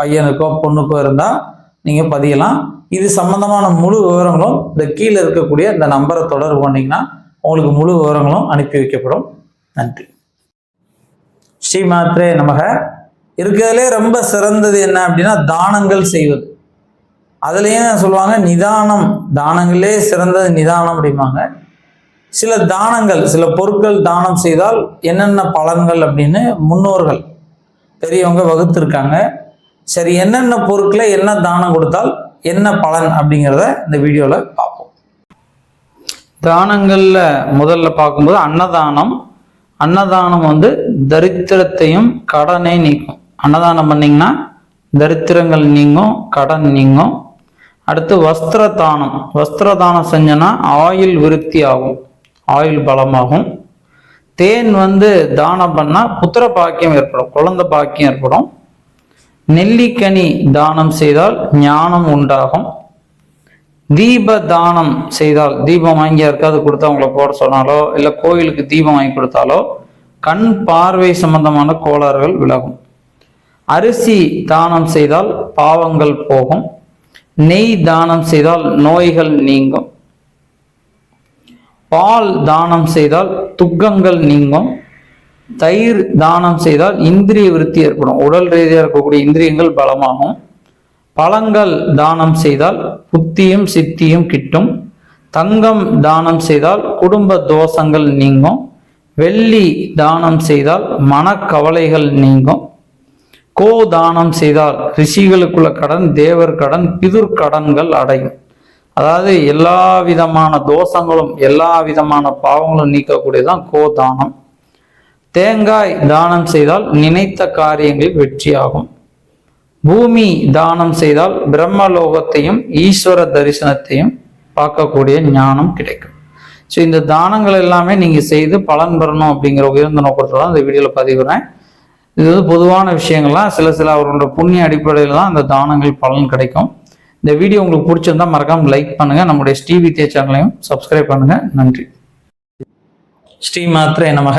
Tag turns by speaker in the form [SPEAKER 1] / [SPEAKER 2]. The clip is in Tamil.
[SPEAKER 1] பையனுக்கோ பொண்ணுக்கோ இருந்தால் நீங்கள் பதியலாம். இது சம்பந்தமான முழு விவரங்களும் இந்த கீழே இருக்கக்கூடிய இந்த நம்பரை தொடர்பு பண்ணிங்கன்னா உங்களுக்கு முழு விவரங்களும் அனுப்பி வைக்கப்படும். நன்றி. ஸ்ரீ மாத்ரே நமக. இருக்கிறதுலே ரொம்ப சிறந்தது என்ன அப்படின்னா தானங்கள் செய்வது. அதுலேயும் சொல்லுவாங்க நிதானம். தானங்களே சிறந்தது நிதானம் அப்படிம்பாங்க. சில தானங்கள் சில பொருட்கள் தானம் செய்தால் என்னென்ன பலன்கள் அப்படின்னு முன்னோர்கள் பெரியவங்க வகுத்திருக்காங்க. சரி என்னென்ன பொருட்களை என்ன தானம் கொடுத்தால் என்ன பலன் அப்படிங்கிறத இந்த வீடியோவில் பார்ப்போம். தானங்களில் முதல்ல பார்க்கும்போது அன்னதானம். அன்னதானம் வந்து தரித்திரத்தையும் கடனை நீக்கும். அன்னதானம் பண்ணிங்கன்னா தரித்திரங்கள் நீங்கும் கடன் நீங்கும். அடுத்து வஸ்திர தானம் வஸ்திர தானம் செஞ்சோன்னா ஆயுள் விருத்தி ஆகும் ஆயுள் பலமாகும். தேன் வந்து தானம் பண்ணால் புத்திர பாக்கியம் ஏற்படும் குழந்தை பாக்கியம் ஏற்படும். நெல்லிக்கனி தானம் செய்தால் ஞானம் உண்டாகும். தீப தானம் செய்தால் தீபம் வாங்கி யாருக்காவது கொடுத்து அவங்கள போட சொன்னாலோ இல்லை கோயிலுக்கு தீபம் வாங்கி கொடுத்தாலோ கண் பார்வை சம்பந்தமான கோளாறுகள் விலகும். அரிசி தானம் செய்தால் பாவங்கள் போகும். நெய் தானம் செய்தால் நோய்கள் நீங்கும். பால் தானம் செய்தால் துக்கங்கள் நீங்கும். தயிர் தானம் செய்தால் இந்திரிய விருத்தி ஏற்படும். உடல் ரீதியாக இருக்கக்கூடிய இந்திரியங்கள் பலமாகும். பழங்கள் தானம் செய்தால் புத்தியும் சித்தியும் கிட்டும். தங்கம் தானம் செய்தால் குடும்ப தோஷங்கள் நீங்கும். வெள்ளி தானம் செய்தால் மனக்கவலைகள் நீங்கும். கோ தானம் செய்தால் ரிஷிகளுக்குள்ள கடன் தேவர் கடன் பிதுர் கடன்கள் அடையும். அதாவது எல்லா விதமான தோஷங்களும் எல்லா விதமான பாவங்களும் நீக்கக்கூடியதான் கோ தானம். தேங்காய் தானம் செய்தால் நினைத்த காரியங்களில் வெற்றியாகும். பூமி தானம் செய்தால் பிரம்மலோகத்தையும் ஈஸ்வர தரிசனத்தையும் பார்க்கக்கூடிய ஞானம் கிடைக்கும். ஸோ இந்த தானங்கள் எல்லாமே நீங்கள் செய்து பலன் பெறணும் அப்படிங்கிற உயர்ந்த நோக்கத்தில் தான் இந்த வீடியோவில் பதிவுறேன் இது வந்து பொதுவான விஷயங்கள்லாம் சில சில அவர்களோட புண்ணிய அடிப்படையில் தான் இந்த தானங்கள் பலன் கிடைக்கும். இந்த வீடியோ உங்களுக்கு பிடிச்சிருந்தா மறக்காமல் லைக் பண்ணுங்கள் நம்முடைய ஸ்ரீ தே சேனலையும் சப்ஸ்கிரைப் பண்ணுங்கள் நன்றி. ஸ்ரீ மாத்திரை நமக.